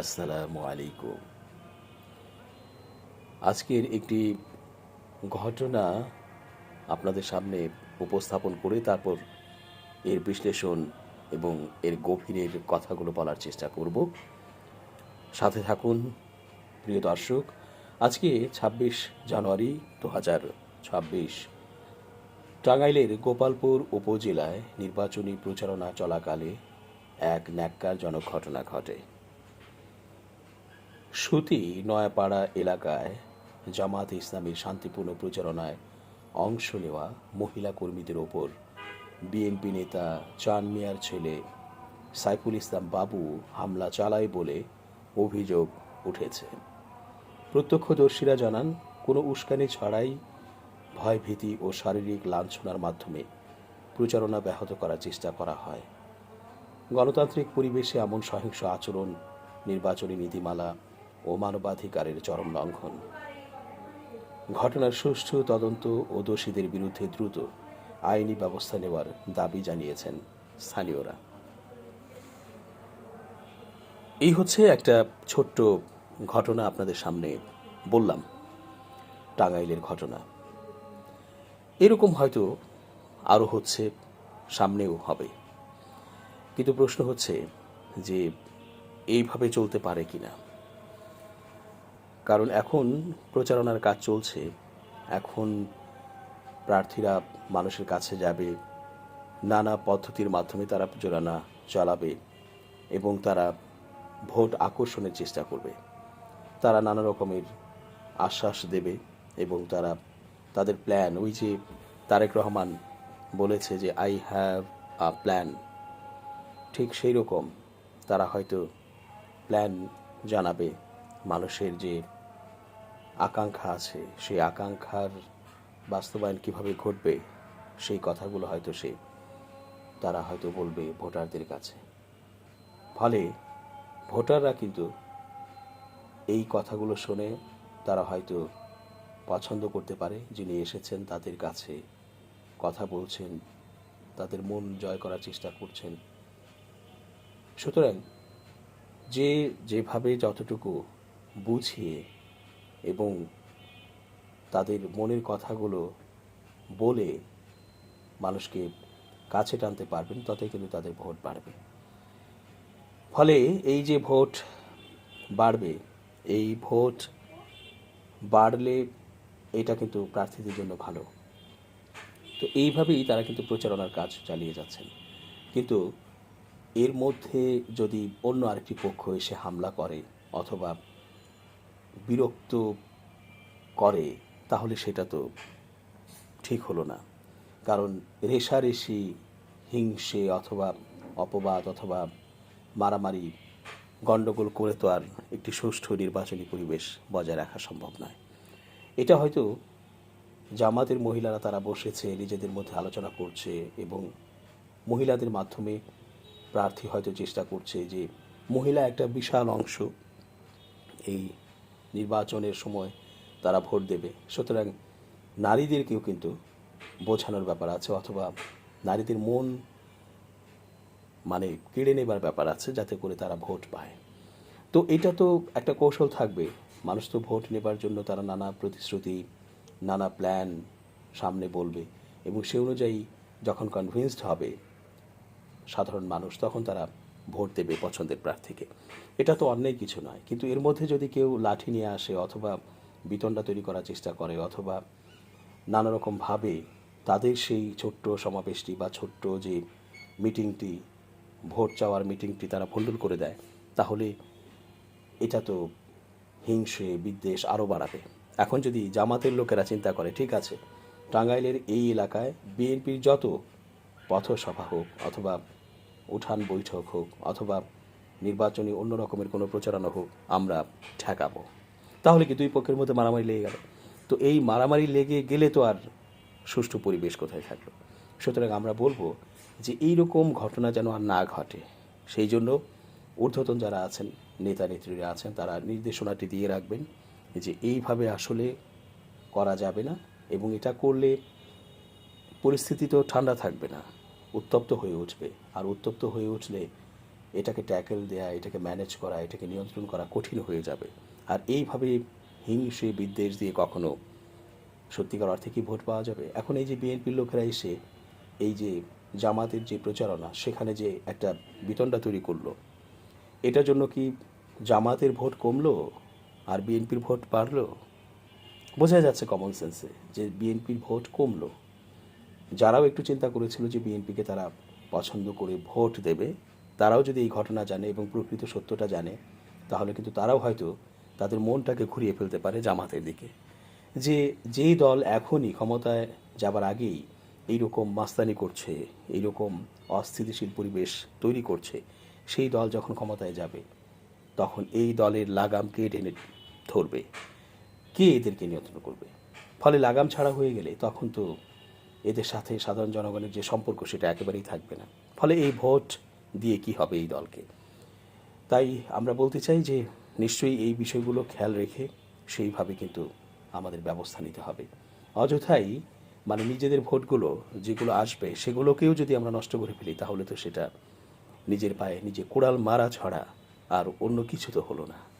আসসালামু আলাইকুম। আজকের একটি ঘটনা আপনাদের সামনে উপস্থাপন করে তারপর এর বিশ্লেষণ এবং এর গভীরের কথাগুলো বলার চেষ্টা করব। সাথে থাকুন, প্রিয় দর্শক, আজকে ছাব্বিশ জানুয়ারি দু হাজার ছাব্বিশ, টাঙ্গাইলের গোপালপুর উপজেলায় নির্বাচনী প্রচারণা চলাকালে এক ন্যাক্কারজনক ঘটনা ঘটে। সুতি নয়াপাড়া এলাকায় জামাত ইসলামীর শান্তিপূর্ণ প্রচারণায় অংশ নেওয়া মহিলা কর্মীদের ওপর বিএনপি নেতা চান মিয়ার ছেলে সাইফুল ইসলাম বাবু হামলা চালায় বলে অভিযোগ উঠেছে। প্রত্যক্ষদর্শীরা জানান, কোনো উস্কানি ছাড়াই ভয়ভীতি ও শারীরিক লাঞ্ছনার মাধ্যমে প্রচারণা ব্যাহত করার চেষ্টা করা হয়। গণতান্ত্রিক পরিবেশে এমন সহিংস আচরণ, নির্বাচনী নীতিমালা ও মানবাধিকারের চরম লঙ্ঘন। ঘটনার সুষ্ঠু তদন্ত ও দোষীদের বিরুদ্ধে দ্রুত আইনি ব্যবস্থা নেওয়ার দাবি জানিয়েছেন স্থানীয়রা। এই হচ্ছে একটা ছোট্ট ঘটনা আপনাদের সামনে বললাম, টাঙ্গাইলের ঘটনা। এরকম হয়তো আরও হচ্ছে, সামনেও হবে। কিন্তু প্রশ্ন হচ্ছে যে, এইভাবে চলতে পারে কি না কারণ এখন প্রচারণার কাজ চলছে। এখন প্রার্থীরা মানুষের কাছে যাবে, নানা পদ্ধতির মাধ্যমে তারা প্রচারণা চালাবে এবং তারা ভোট আকর্ষণের চেষ্টা করবে। তারা নানা রকমের আশ্বাস দেবে এবং তারা, তাদের প্ল্যান ওই যে তারেক রহমান বলেছে যে আই হ্যাভ আ প্ল্যান ঠিক সেই রকম তারা হয়তো প্ল্যান জানাবে মানুষের যে আকাঙ্ক্ষা আছে, সেই আকাঙ্ক্ষার বাস্তবায়ন কীভাবে ঘটবে, সেই কথাগুলো হয়তো সে, তারা হয়তো বলবে ভোটারদের কাছে। ফলে ভোটাররা কিন্তু এই কথাগুলো শুনে তারা হয়তো পছন্দ করতে পারে, যিনি এসেছেন তাদের কাছে কথা বলছেন, তাদের মন জয় করার চেষ্টা করছেন। সুতরাং যে যেভাবে যতটুকু বুঝিয়ে এবং তাদের মনের কথাগুলো বলে মানুষকে কাছে টানতে পারবেন, ততই কিন্তু তাদের ভোট বাড়বে। ফলে এই যে ভোট বাড়বে, এই ভোট বাড়লে এটা কিন্তু প্রার্থীদের জন্য ভালো। তো এইভাবেই তারা কিন্তু প্রচারণার কাজ চালিয়ে যাচ্ছেন। কিন্তু এর মধ্যে যদি অন্য আরেকটি পক্ষ এসে হামলা করে অথবা বিরক্ত করে, তাহলে সেটা তো ঠিক হলো না। কারণ রেশারেশি হিংসে অথবা অপবাদ অথবা মারামারি গণ্ডগোল করে তো আর একটি সুষ্ঠু নির্বাচনী পরিবেশ বজায় রাখা সম্ভব নয়। এটা হয়তো জামাতের মহিলারা তারা বসেছে, নিজেদের মধ্যে আলোচনা করছে এবং মহিলাদের মাধ্যমে প্রার্থী হয়তো চেষ্টা করছে যে মহিলা একটা বিশাল অংশ এই নির্বাচনের সময় তারা ভোট দেবে। সুতরাং নারীদেরকেও কিন্তু বোঝানোর ব্যাপার আছে অথবা নারীদের মন মানে কেড়ে নেবার ব্যাপার আছে যাতে করে তারা ভোট পায়। তো এটা তো একটা কৌশল থাকবে। মানুষ তো ভোট নেবার জন্য তারা নানা প্রতিশ্রুতি, নানা প্ল্যান সামনে বলবে এবং সে অনুযায়ী যখন কনভিন্সড হবে সাধারণ মানুষ, তখন তারা ভোট দেবে পছন্দের প্রার্থীকে। এটা তো অন্যায় কিছু নয়। কিন্তু এর মধ্যে যদি কেউ লাঠি নিয়ে আসে অথবা বিতণ্ডা তৈরি করার চেষ্টা করে অথবা নানা রকমভাবে তাদের সেই ছোট্ট সমাবেশটি বা ছোট্ট যে মিটিংটি, ভোট চাওয়ার মিটিংটি তারা ভণ্ডুল করে দেয়, তাহলে এটা তো হিংসে, বিদ্বেষ আরও বাড়াবে। এখন যদি জামাতের লোকেরা চিন্তা করে, ঠিক আছে, টাঙ্গাইলের এই এলাকায় বিএনপির যত পথসভা হোক অথবা উঠান বৈঠক হোক অথবা নির্বাচনী অন্য রকমের কোনো প্রচারণা হোক, আমরা ঠেকাবো। তাহলে কি দুই পক্ষের মধ্যে মারামারি লেগে গেল? তো এই মারামারি লেগে গেলে তো আর সুষ্ঠু পরিবেশ কোথায় থাকল? সুতরাং আমরা বলব যে এই রকম ঘটনা যেন আর না ঘটে। সেই জন্য ঊর্ধ্বতন যারা আছেন, নেতা নেত্রীরা আছেন, তারা নির্দেশনাটি দিয়ে রাখবেন যে এইভাবে আসলে করা যাবে না এবং এটা করলে পরিস্থিতি তো ঠান্ডা থাকবে না। উত্তপ্ত হয়ে উঠবে। আর উত্তপ্ত হয়ে উঠলে এটাকে ট্যাকেল দেয়া, এটাকে ম্যানেজ করা, এটাকে নিয়ন্ত্রণ করা কঠিন হয়ে যাবে। আর এইভাবে হিংসে, বিদ্বেষ দিয়ে কখনো সত্যিকার অর্থে কি ভোট পাওয়া যাবে? এখন এই যে বিএনপির লোকেরা এসে এই যে জামাতের যে প্রচারণা, সেখানে যে একটা বিতণ্ডা তৈরি করল, এটার জন্য কি জামাতের ভোট কমলো আর বিএনপির ভোট বাড়লো? বোঝা যাচ্ছে কমন সেন্সে যে বিএনপির ভোট কমলো। যারাও একটু চিন্তা করেছিল যে বিএনপিকে তারা পছন্দ করে ভোট দেবে, তারাও যদি এই ঘটনা জানে এবং প্রকৃত সত্যটা জানে, তাহলে কিন্তু তারাও হয়তো তাদের মনটাকে ঘুরিয়ে ফেলতে পারে জামাতের দিকে। যে যেই দল এখনই ক্ষমতায় যাবার আগেই এইরকম মাস্তানি করছে, এইরকম অস্থিতিশীল পরিবেশ তৈরি করছে, সেই দল যখন ক্ষমতায় যাবে, তখন এই দলের লাগাম কে টেনে ধরবে? কে এদেরকে নিয়ন্ত্রণ করবে? ফলে লাগাম ছাড়া হয়ে গেলে তখন তো এদের সাথে সাধারণ জনগণের যে সম্পর্ক, সেটা একেবারেই থাকবে না। ফলে এই ভোট দিয়ে কি হবে এই দলকে? তাই আমরা বলতে চাই যে, নিশ্চয়ই এই বিষয়গুলো খেয়াল রেখে সেইভাবে কিন্তু আমাদের ব্যবস্থা নিতে হবে। অযথাই মানে নিজেদের ভোটগুলো যেগুলো আসবে, সেগুলোকেও যদি আমরা নষ্ট করে ফেলি, তাহলে তো সেটা নিজের পায়ে নিজে কোড়াল মারা ছড়া আর অন্য কিছু তো হলো না।